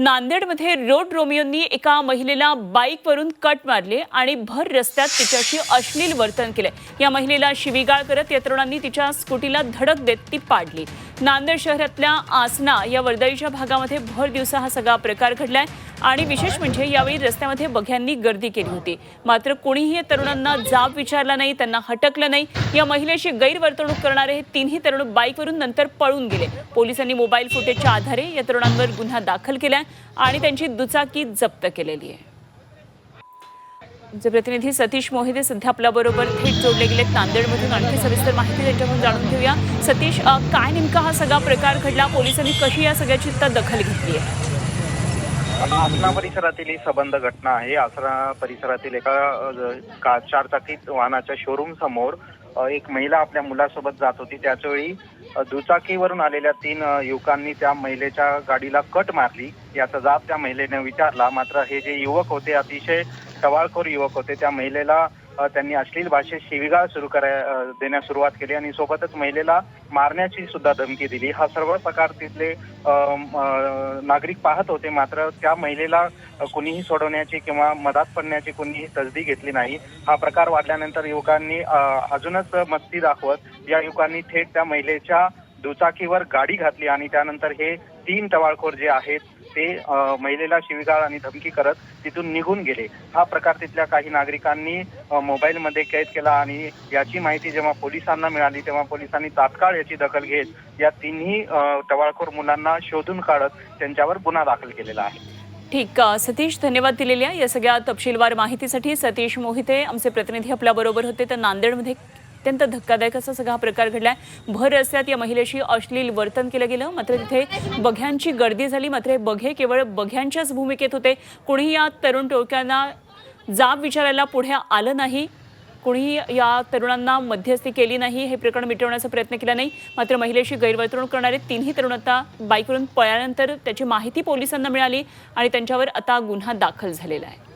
नांदेडमध्ये रोड रोमियोंनी एका महिलेला बाईकवरून कट मारले आणि भर रस्त्यात तिच्याशी अश्लील वर्तन केले. या महिलेला शिवीगाळ करत या तरुणांनी तिच्या स्कूटीला धडक देत ती पाडली. नांदेड शहरातल्या आसना या वर्दळीच्या भागामध्ये भर दिवसा हा सगळा प्रकार घडलाय. आणि विशेष म्हणजे यावेळी रस्त्यामध्ये बघ्यांनी गर्दी केली होती. मात्र कोणीही या तरुणांना जाब विचारला नाही त्यांना हटकलं नाही. या महिलेशी गैरवर्तणूक करणारे हे तिन्ही तरुण बाईकवरून नंतर पळून गेले. पोलिसांनी मोबाईल फुटेजच्या आधारे या तरुणांवर गुन्हा दाखल केला आणि त्यांची दुचाकी जप्त केलेली आहे. प्रतिनिधी सतीश मोहिते सध्या आपल्याबरोबर थेट जोडले गेले नांदेडमधून आणखी सविस्तर माहिती त्यांच्याकडून जाणून घेऊया. सतीश काय नेमका हा सगळा प्रकार घडला? पोलिसांनी कशी या सगळ्याची दखल घेतली आहे? आसना परिसरातील ही सबंध घटना आहे. आसना परिसरातील एका का चारचाकी वाहनाच्या शोरूम समोर एक महिला आपल्या मुलासोबत जात होती. त्याचवेळी दुचाकीवरून आलेल्या तीन युवकांनी त्या महिलेच्या गाडीला कट मारली. याचा जाब त्या महिलेने विचारला. मात्र हे जे युवक होते अतिशय टवाळखोर युवक होते त्या महिलेला त्यांनी अश्लील भाषेत शिवीगाळ सुरू कराय देण्यास सुरुवात केली आणि सोबतच महिलेला मारण्याची सुद्धा धमकी दिली. हा सर्व प्रकार तिथले नागरिक पाहत होते. मात्र त्या महिलेला कुणीही सोडवण्याची किंवा मदत पडण्याची कुणीही तसदी घेतली नाही. हा प्रकार वाढल्यानंतर युवकांनी अजूनच मस्ती दाखवत या युवकांनी थेट त्या महिलेच्या दुचाकीवर गाडी घातली आणि त्यानंतर हे तीन टवाळखोर जे आहेत ते महिलेला शिवीगाळ आणि धमकी करत तिथून निघून गेले. हा प्रकार तिथल्या काही नागरिकांनी मोबाईलमध्ये कैद केला आणि याची माहिती जेव्हा पोलिसांना मिळाली तेव्हा पोलिसांनी तात्काळ याची दखल घेत या तिन्ही टवाळखोर मुलांना शोधून काढत त्यांच्यावर गुन्हा दाखल केलेला आहे. ठीक सतीश धन्यवाद दिलेल्या या सगळ्या तपशीलवार माहितीसाठी. सतीश मोहिते आमचे प्रतिनिधी आपल्या बरोबर होते. तर नांदेडमध्ये अत्यंत धक्कादायक असा सगळा हा प्रकार घडलाय. भर रस्त्यात या महिलेशी अश्लील वर्तन केलं गेलं. मात्र तिथे बघ्यांची गर्दी झाली. मात्र हे बघे केवळ बघ्यांच्याच भूमिकेत होते. कुणीही या तरुण टोळक्यांना जाब विचारायला पुढे आलं नाही. कुणीही या तरुणांना मध्यस्थी केली नाही. हे प्रकरण मिटवण्याचा प्रयत्न केला नाही. मात्र महिलेशी गैरवर्तणूक करणारे तिन्ही तरुण आता बाईकवरून पळाल्यानंतर त्याची माहिती पोलिसांना मिळाली आणि त्यांच्यावर आता गुन्हा दाखल झालेला आहे.